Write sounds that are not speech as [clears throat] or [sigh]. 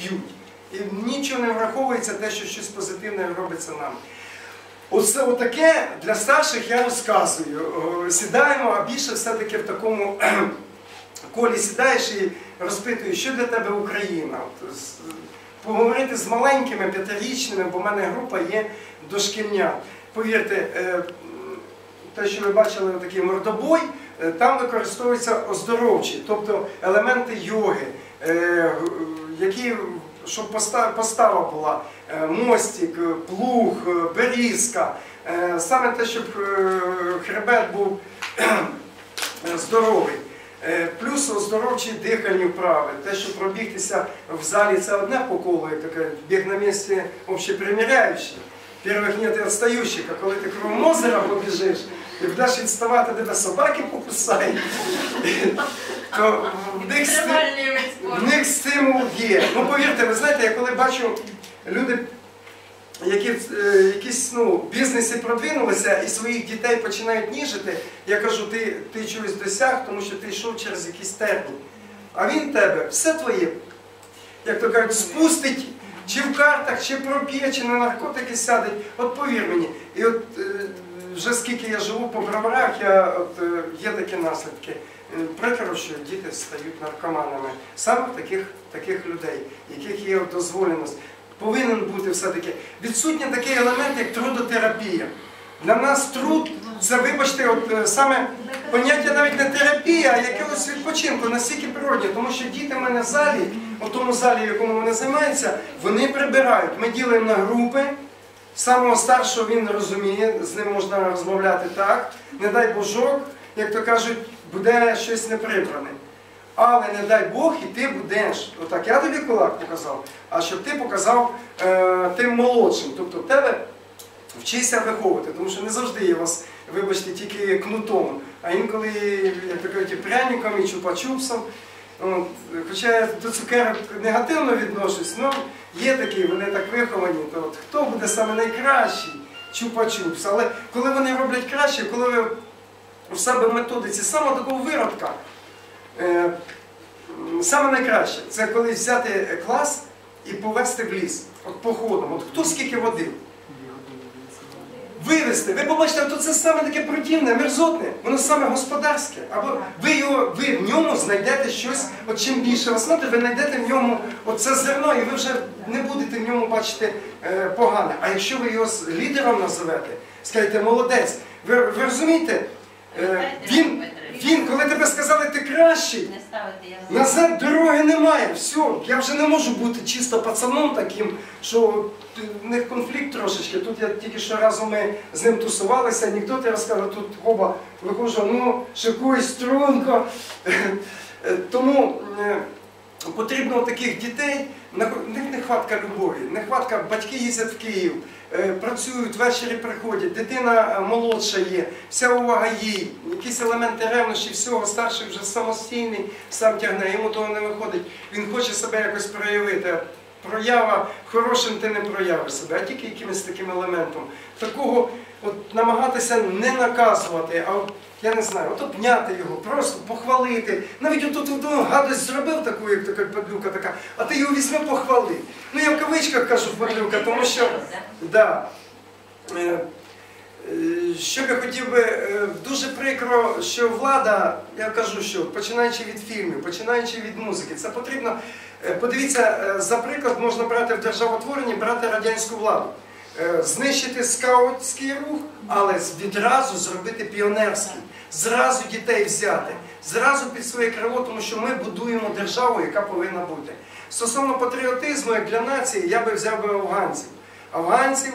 б'ють. І нічого не враховується те, що щось позитивне робиться нам. Оце отаке для старших я розказую. Сідаємо, а більше все-таки в такому [clears throat] колі сідаєш і розпитуєш, що для тебе Україна. Поговорити з маленькими п'ятирічними, бо в мене група є дошкільня. Повірте, е, те, що ви бачили, такий мордобой, е, там використовуються оздоровчі, тобто елементи йоги, е, які, щоб поста- постава була, е, мостик, е, плуг, е, берізка, саме те, щоб хребет був здоровий. Плюс оздоровчі дихальні вправи. Те, що пробігтися в залі, це одне по колу, біг на місці общеприміряючий. Первых нет и отстающих, а коли ти кругом озера побіжиш і будеш відставати, тебе собаки покусають, то в них, в них стимул є. Ну повірте, ви знаєте, я коли бачу люди, які е, якісь ну, в бізнесі продвинулися і своїх дітей починають ніжити, я кажу, ти, ти чогось досяг, тому що ти йшов через якийсь термін. А він тебе все твоє, як то кажуть, спустить чи в картах, чи проб'є, чи на наркотики сядеть. От повір мені. І от е, вже скільки я живу по броварах, е, є такі наслідки. Е, Прикро, що діти стають наркоманами. Саме таких, людей, яких є дозволеність. Повинен бути все-таки відсутній такий елемент, як трудотерапія. Для нас труд це, вибачте, саме поняття навіть не терапія, а якогось відпочинку, настільки природні. Тому що діти в мене в залі, у тому залі, в якому вони займаються, вони прибирають. Ми ділимо на групи. Самого старшого він розуміє, з ним можна розмовляти так. Не дай Божок, як то кажуть, буде щось не прибране. Але не дай Бог, і ти будеш. Отак я тобі кулак показав, а щоб ти показав е, тим молодшим. Тобто тебе вчися виховувати, тому що не завжди є вас, вибачте, тільки кнутом, а інколи, як кажуть, пряником, і чупа-чупсом. Хоча я до цукерок негативно відношусь, але є такі, вони так виховані, то от, хто буде саме найкращий чупа-чупс. Але коли вони роблять краще, коли ви у себе в методиці саме такого виродка, е, саме найкраще, це коли взяти клас і повести в ліс, от походом, от хто скільки водив. Вивезти. Ви побачите, то це саме таке противне, мерзотне, воно саме господарське. Або ви його, ви в ньому знайдете щось, от чим більше вас знаєте, ви знайдете в ньому оце зерно, і ви вже не будете в ньому бачити е, погане. А якщо ви його лідером називете, скажете молодець, ви, ви розумієте, е, він, він, коли тебе сказали, ти кращий, Назад дороги немає, все. Я вже не можу бути чисто пацаном таким, що в них конфлікт трошечки. Тут я тільки що разом ми з ним тусувалися, ніхто ти розкаже, тут оба виходжу, ну, шикуй струнко. [laughs] Тому е, потрібно таких дітей, на- них нехватка любові, нехватка, батьки їздять в Київ, е, працюють, ввечері приходять, дитина е, молодша є, вся увага їй, якісь елементи ревнощі, всього, старший вже самостійний, сам тягне, йому того не виходить. Він хоче себе якось проявити. Проява хорошим ти не проявиш себе, а тільки якимось таким елементом. Такого от, намагатися не наказувати, а я не знаю, от обняти його, просто похвалити. Навіть отут ну, гадость зробив таку, як така падлюка така, а ти його візьми похвали. Ну я в кавичках кажу падлюка, тому що да, е, що я хотів би, е, дуже прикро, що влада, я кажу, що починаючи від фільмів, починаючи від музики, це потрібно. е, Подивіться, за приклад можна брати в державотворенні, брати радянську владу. Знищити скаутський рух, але відразу зробити піонерський, зразу дітей взяти, зразу під своє крило, тому що ми будуємо державу, яка повинна бути. Стосовно патріотизму, як для нації, я би взяв би афганців. Афганців,